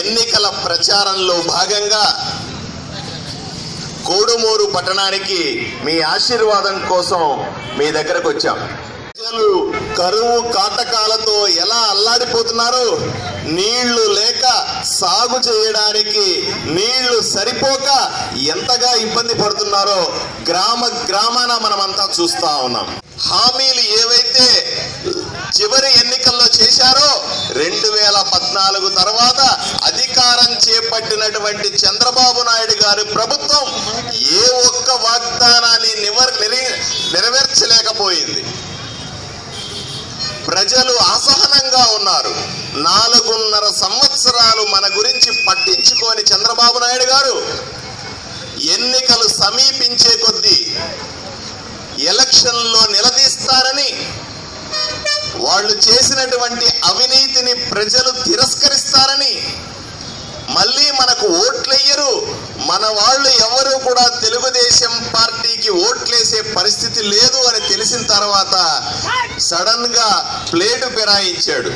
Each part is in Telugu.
ఎన్నికల ప్రచారంలో భాగంగా కోడుమూరు పట్టణానికి మీ ఆశీర్వాదం కోసం మీ దగ్గరకు వచ్చాం. ప్రజలు కరువు కాటకాలతో ఎలా అల్లాడిపోతున్నారు? నీళ్ళు లేక సాగు చేయడానికి నీళ్ళు సరిపోక ఎంతగా ఇబ్బంది పడుతున్నారో గ్రామ గ్రామాన మనమంతా చూస్తా ఉన్నాం. హామీలు ఏవైతే చివరి ఎన్ని నాలుగు తర్వాత అధికారం చేపట్టినటువంటి చంద్రబాబు నాయుడు గారి ప్రభుత్వం ఏ ఒక్క వాగ్దానాన్ని నివర్ నెరవేర్చలేకపోయింది. ప్రజలు అసహనంగా ఉన్నారు. నాలుగున్నర సంవత్సరాలు మన గురించి పట్టించుకోని చంద్రబాబు నాయుడు గారు ఎన్నికలు సమీపించే కొద్దీ ఎలక్షన్లో నిలదీస్తారని వాళ్ళు చేసినటువంటి అవినీతిని ప్రజలు తిరస్కరిస్తారని మళ్ళీ మనకు ఓట్లెయ్యరు మన వాళ్ళు ఎవరు కూడా తెలుగుదేశం పార్టీకి ఓట్లేసే పరిస్థితి లేదు అని తెలిసిన తర్వాత సడన్గా ప్లేటు ఫిరాయించాడు.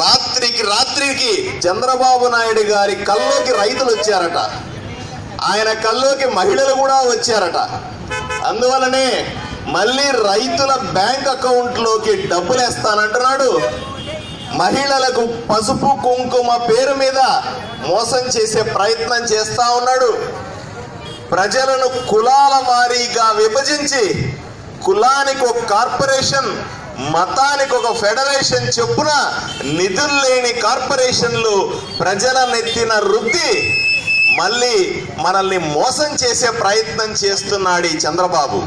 రాత్రికి రాత్రికి చంద్రబాబు నాయుడు గారి కల్లోకి రైతులు వచ్చారట. ఆయన కల్లోకి మహిళలు కూడా వచ్చారట. అందువలనే మళ్ళీ రైతుల బ్యాంక్ అకౌంట్లోకి డబ్బులు వేస్తానంటున్నాడు మహిళలకు పసుపు కుంకుమ పేరు మీద మోసం చేసే ప్రయత్నం చేస్తా ఉన్నాడు. ప్రజలను కులాల వారీగా విభజించి కులానికి ఒక కార్పొరేషన్ మతానికి ఒక ఫెడరేషన్ చెప్పున నిధులు లేని కార్పొరేషన్లు ప్రజల నెత్తిన రుద్ది మళ్ళీ మనల్ని మోసం చేసే ప్రయత్నం చేస్తున్నాడు ఈ చంద్రబాబు.